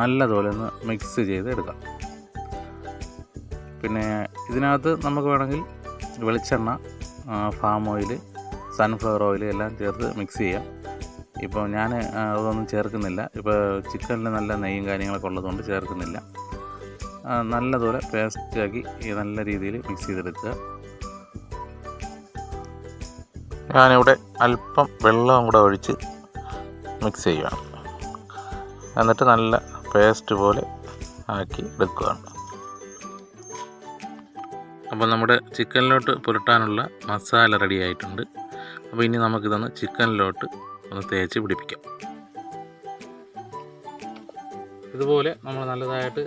നല്ലതുപോലെ ഒന്ന് മിക്സ് ചെയ്ത് എടുക്കാം പിന്നെ ഇതിനകത്ത് നമുക്ക് വേണമെങ്കിൽ വെളിച്ചെണ്ണ ഫാം ഓയിൽ സൺഫ്ലവർ ഓയിൽ എല്ലാം ചേർത്ത് മിക്സ് ചെയ്യാം. ഇപ്പോൾ ഞാൻ അതൊന്നും ചേർക്കുന്നില്ല. ഇപ്പോൾ ചിക്കനിൽ നല്ല നെയ്യും കാര്യങ്ങളൊക്കെ ഉള്ളതുകൊണ്ട് ചേർക്കുന്നില്ല. നല്ലതുപോലെ പേസ്റ്റാക്കി നല്ല രീതിയിൽ മിക്സ് ചെയ്തെടുക്കുക. ഞാനിവിടെ അല്പം വെള്ളവും കൂടെ ഒഴിച്ച് മിക്സ് ചെയ്യുകയാണ്. എന്നിട്ട് നല്ല പേസ്റ്റ് പോലെ ആക്കി എടുക്കുകയാണ്. അപ്പോൾ നമ്മുടെ ചിക്കനിലോട്ട് പുരട്ടാനുള്ള മസാല റെഡി ആയിട്ടുണ്ട്. അപ്പോൾ ഇനി നമുക്കിതൊന്ന് ചിക്കനിലോട്ട് ഒന്ന് തേച്ച് പിടിപ്പിക്കാം. ഇതുപോലെ നമ്മൾ നല്ലതായിട്ട്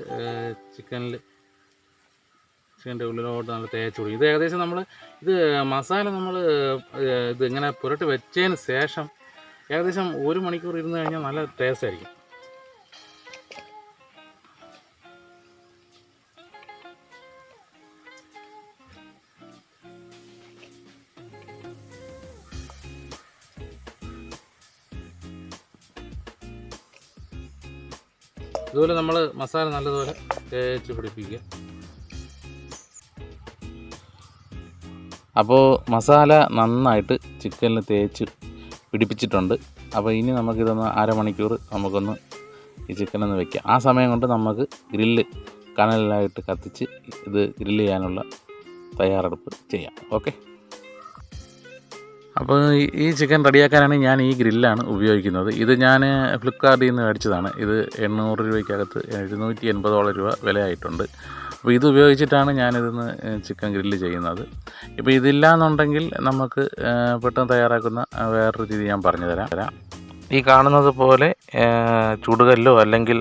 ചിക്കനിൽ ചിക്കന്റെ ഉള്ളിലോട്ട് നല്ല തേച്ച് പിടിക്കും. ഇത് ഏകദേശം നമ്മൾ ഇത് മസാല നമ്മൾ ഇത് ഇങ്ങനെ പുരട്ടി വെച്ചതിന് ശേഷം ഏകദേശം ഒരു മണിക്കൂർ ഇരുന്ന് കഴിഞ്ഞാൽ നല്ല ടേസ്റ്റ് ആയിരിക്കും. ഇതുപോലെ നമ്മൾ മസാല നല്ലതുപോലെ തേച്ച് പിടിപ്പിക്കുക. അപ്പോൾ മസാല നന്നായിട്ട് ചിക്കനിൽ തേച്ച് പിടിപ്പിച്ചിട്ടുണ്ട്. അപ്പോൾ ഇനി നമുക്കിതൊന്ന് അരമണിക്കൂർ നമുക്കൊന്ന് ഈ ചിക്കനൊന്ന് വെക്കാം. ആ സമയം കൊണ്ട് നമുക്ക് ഗ്രില്ല് കനലിലായിട്ട് കത്തിച്ച് ഇത് ഗ്രില്ല് ചെയ്യാനുള്ള തയ്യാറെടുപ്പ് ചെയ്യാം. ഓക്കെ? അപ്പോൾ ഈ- ചിക്കൻ റെഡിയാക്കാനാണ് ഞാൻ ഈ ഗ്രില്ലാണ് ഉപയോഗിക്കുന്നത്. ഇത് ഞാൻ ഫ്ലിപ്കാർട്ടിൽ നിന്ന് മേടിച്ചതാണ്. ഇത് എണ്ണൂറ് രൂപയ്ക്കകത്ത് എഴുന്നൂറ്റി എൺപതോളം രൂപ വിലയായിട്ടുണ്ട്. അപ്പോൾ ഇത് ഉപയോഗിച്ചിട്ടാണ് ഞാനിതിന്ന് ചിക്കൻ ഗ്രില്ല് ചെയ്യുന്നത്. ഇപ്പോൾ ഇതില്ല എന്നുണ്ടെങ്കിൽ നമുക്ക് പെട്ടെന്ന് തയ്യാറാക്കുന്ന വേറൊരു രീതി ഞാൻ പറഞ്ഞു തരാം. ഈ കാണുന്നത് പോലെ ചുടുകല്ലോ അല്ലെങ്കിൽ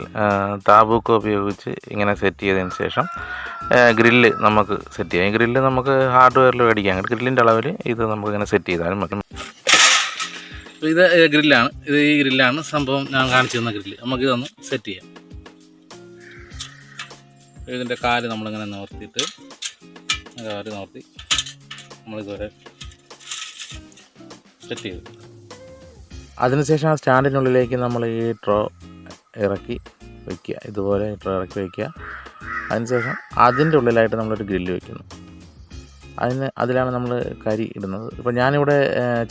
താബൂക്കോ ഉപയോഗിച്ച് ഇങ്ങനെ സെറ്റ് ചെയ്തതിന് ശേഷം ഗ്രില്ല് നമുക്ക് സെറ്റ് ചെയ്യാം. ഗ്രില്ല് നമുക്ക് ഹാർഡ്വെയറിൽ മേടിക്കാം. ഗ്രില്ലിന്റെ അളവിൽ ഇത് നമുക്ക് ഇങ്ങനെ സെറ്റ് ചെയ്താലും മതി. ഇത് ഗ്രില്ലാണ്. ഇത് ഈ ഗ്രില്ലാണ് സംഭവം ഞാൻ കാണിച്ചു തന്ന ഗ്രില്ല്. നമുക്കിതൊന്ന് സെറ്റ് ചെയ്യാം. ഇതിന്റെ കാൽ നമ്മളിങ്ങനെ നിവർത്തിയിട്ട് കാൽ നിവർത്തി നമ്മളിതുവരെ സെറ്റ് ചെയ്തു. അതിനുശേഷം ആ സ്റ്റാൻഡിനുള്ളിലേക്ക് നമ്മൾ ഈ ട്രോ ഇറക്കി വയ്ക്കുക ഇതുപോലെ ട്രോ ഇറക്കി വയ്ക്കുക അതിനുശേഷം അതിന്റെ ഉള്ളിലായിട്ട് നമ്മളൊരു ഗ്രില്ല് വയ്ക്കുന്നു അതിന് അതിലാണ് നമ്മൾ കരി ഇടുന്നത്. ഇപ്പോൾ ഞാനിവിടെ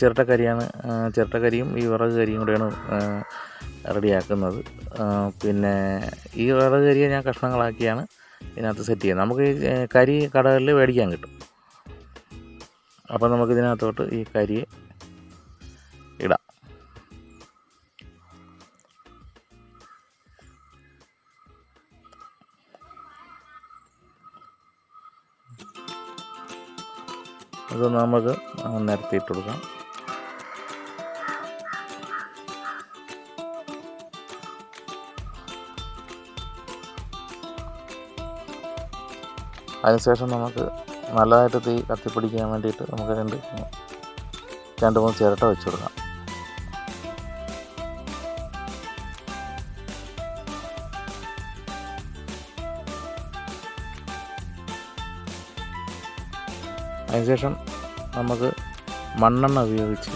ചിരട്ട ചിരട്ടക്കരിയാണ് ചിരട്ട ചിരട്ടക്കരിയും ഈ വിറക് കരിയും കൂടെയാണ് റെഡിയാക്കുന്നത്. പിന്നെ ഈ വിറക് കരിയെ ഞാൻ കഷ്ണങ്ങളാക്കിയാണ് ഇതിനകത്ത് സെറ്റ് ചെയ്യുന്നത്. നമുക്ക് ഈ കരി കടകളിൽ മേടിക്കാൻ കിട്ടും. അപ്പോൾ നമുക്ക് ഇതിനകത്തോട്ട് ഈ കരിയെ അത് നമുക്ക് നിരത്തിയിട്ട് കൊടുക്കാം. അതിനുശേഷം നമുക്ക് നല്ലതായിട്ട് തീ കത്തിപ്പിടിക്കാൻ വേണ്ടിയിട്ട് നമുക്ക് രണ്ട് രണ്ട് മൂന്ന് ചിരട്ട വെച്ച് കൊടുക്കാം. അതിനുശേഷം നമുക്ക് മണ്ണെണ്ണ ഉപയോഗിച്ച്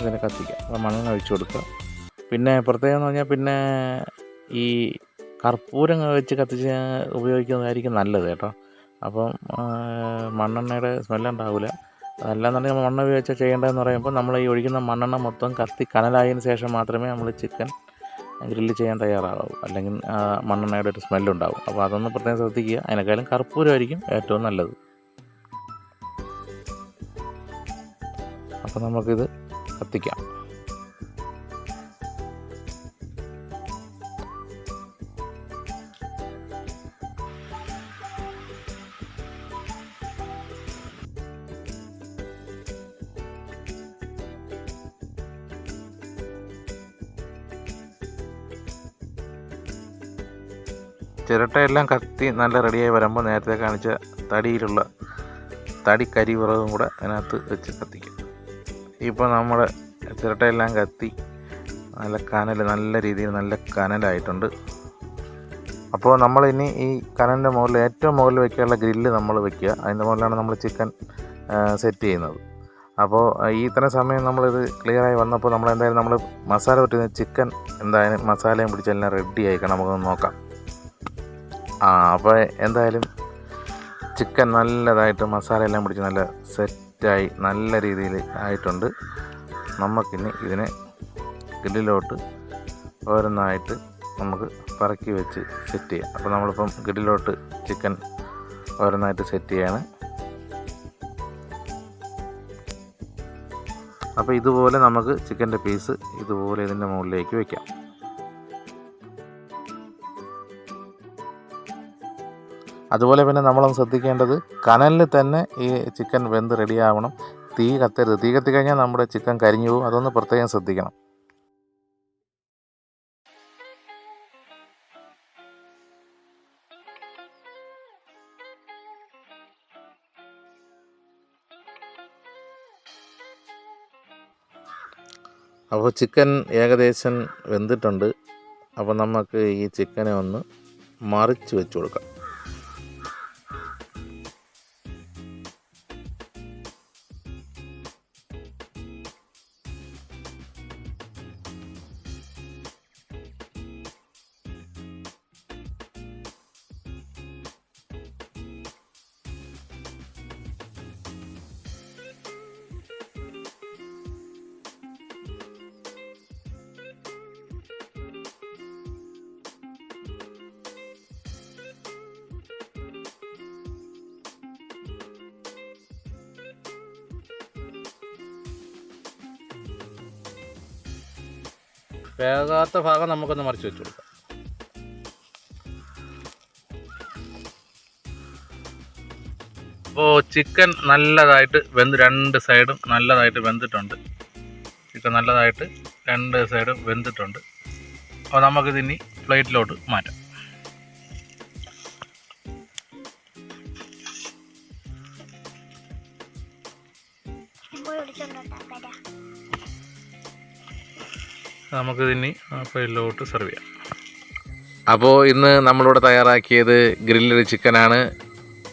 ഇതിനെ കത്തിക്കാം. അപ്പോൾ മണ്ണെണ്ണ ഒഴിച്ചു കൊടുക്കുക. പിന്നെ പ്രത്യേകം എന്ന് പറഞ്ഞാൽ പിന്നെ ഈ കർപ്പൂരം വെച്ച് കത്തിച്ച് ഉപയോഗിക്കുന്നതായിരിക്കും നല്ലത് കേട്ടോ. അപ്പം മണ്ണെണ്ണയുടെ സ്മെല്ലുണ്ടാവില്ല അതല്ലാന്നുണ്ടെങ്കിൽ മണ്ണെണ്ണ ഉപയോഗിച്ച് ചെയ്യേണ്ടതെന്ന് പറയുമ്പോൾ നമ്മൾ ഈ ഒഴിക്കുന്ന മണ്ണെണ്ണ മൊത്തം കത്തി കനലായതിനു ശേഷം മാത്രമേ നമ്മൾ ചിക്കൻ ഗ്രില്ല് ചെയ്യാൻ തയ്യാറാവൂ. അല്ലെങ്കിൽ മണ്ണെണ്ണയുടെ ഒരു സ്മെല്ലുണ്ടാവും അപ്പോൾ അതൊന്ന് പ്രത്യേകം ശ്രദ്ധിക്കുക. അതിനേക്കാളും കർപ്പൂരമായിരിക്കും ഏറ്റവും നല്ലത്. അപ്പോൾ നമുക്കിത് കത്തിക്കാം. ചിരട്ടയെല്ലാം കത്തി നല്ല റെഡിയായി വരുമ്പോൾ നേരത്തെ കാണിച്ച തടിയിലുള്ള തടി കരി വിറകും കൂടെ അതിനകത്ത് വെച്ച് കത്തിക്കും. ഇപ്പോൾ നമ്മുടെ ചിരട്ടയെല്ലാം കത്തി. നല്ല കനൽ നല്ല രീതിയിൽ നല്ല കനലായിട്ടുണ്ട്. അപ്പോൾ നമ്മൾ ഇനി ഈ കനലിന്റെ മുകളിൽ ഏറ്റവും മുകളിൽ വയ്ക്കാനുള്ള ഗ്രില്ല് നമ്മൾ വെക്കുക. അതിന്റെ മുകളിലാണ് നമ്മൾ ചിക്കൻ സെറ്റ് ചെയ്യുന്നത്. അപ്പോൾ ഈ ഇത്ര സമയം നമ്മളിത് ക്ലിയറായി വന്നപ്പോൾ നമ്മൾ എന്തായാലും നമ്മൾ മസാല പറ്റുന്ന ചിക്കൻ എന്തായാലും മസാലയും പിടിച്ചെല്ലാം റെഡി ആയിക്കണം. നമുക്കൊന്ന് നോക്കാം. ആ അപ്പോൾ എന്തായാലും ചിക്കൻ നല്ലതായിട്ട് മസാല എല്ലാം പിടിച്ച് നല്ല സെറ്റായി നല്ല രീതിയിൽ ആയിട്ടുണ്ട്. നമുക്കിനി ഇതിനെ ഗ്രില്ലിലോട്ട് ഓരോന്നായിട്ട് നമുക്ക് പറക്കി വെച്ച് സെറ്റ് ചെയ്യാം. അപ്പോൾ നമ്മളിപ്പം ഗ്രില്ലിലോട്ട് ചിക്കൻ ഓരോന്നായിട്ട് സെറ്റ് ചെയ്യാണ്. അപ്പോൾ ഇതുപോലെ നമുക്ക് ചിക്കന്റെ പീസ് ഇതുപോലെ ഇതിന്റെ മുകളിലേക്ക് വെക്കാം. അതുപോലെ പിന്നെ നമ്മളൊന്ന് ശ്രദ്ധിക്കേണ്ടത് കനലിൽ തന്നെ ഈ ചിക്കൻ വെന്ത് റെഡിയാവണം. തീ കത്തരുത്. തീ കത്തി കഴിഞ്ഞാൽ നമ്മുടെ ചിക്കൻ കരിഞ്ഞു പോകും. അതൊന്ന് പ്രത്യേകം ശ്രദ്ധിക്കണം. അപ്പോൾ ചിക്കൻ ഏകദേശം വെന്തിട്ടുണ്ട്. അപ്പോൾ നമുക്ക് ഈ ചിക്കനെ ഒന്ന് മറിച്ച് വെച്ച് കൊടുക്കാം. വേകാത്ത ഭാഗം നമുക്കൊന്ന് മറിച്ച് വെച്ച് കൊടുക്കാം. അപ്പോൾ ചിക്കൻ നല്ലതായിട്ട് വെന്ത് രണ്ട് സൈഡും നല്ലതായിട്ട് വെന്തിട്ടുണ്ട്. ചിക്കൻ നല്ലതായിട്ട് രണ്ട് സൈഡും വെന്തിട്ടുണ്ട്. അപ്പോൾ നമുക്കിതിനി പ്ലേറ്റിലോട്ട് മാറ്റാം. പോയി വിളിച്ചോണ്ടോട്ടാ ഇനി ഫയലിലോട്ട് സെർവ് ചെയ്യാം. അപ്പോൾ ഇന്ന് നമ്മളിവിടെ തയ്യാറാക്കിയത് ഗ്രില്ലഡ് ചിക്കനാണ്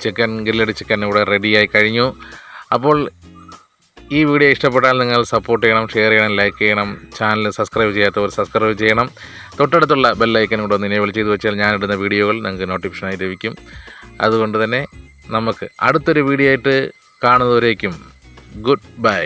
ചിക്കൻ ഗ്രില്ലഡ് ചിക്കൻ ഇവിടെ റെഡിയായി കഴിഞ്ഞു. അപ്പോൾ ഈ വീഡിയോ ഇഷ്ടപ്പെട്ടാൽ നിങ്ങൾ സപ്പോർട്ട് ചെയ്യണം ഷെയർ ചെയ്യണം ലൈക്ക് ചെയ്യണം. ചാനൽ സബ്സ്ക്രൈബ് ചെയ്യാത്തവർ സബ്സ്ക്രൈബ് ചെയ്യണം. തൊട്ടടുത്തുള്ള ബെല്ലൈക്കൻ കൂടെ ഒന്ന് ഇനേബിൾ ചെയ്ത് വെച്ചാൽ ഞാനിടുന്ന വീഡിയോകൾ നിങ്ങൾക്ക് നോട്ടിഫിക്കേഷനായി ലഭിക്കും. അതുകൊണ്ട് തന്നെ നമുക്ക് അടുത്തൊരു വീഡിയോ ആയിട്ട് കാണുന്നവരേക്കും ഗുഡ് ബൈ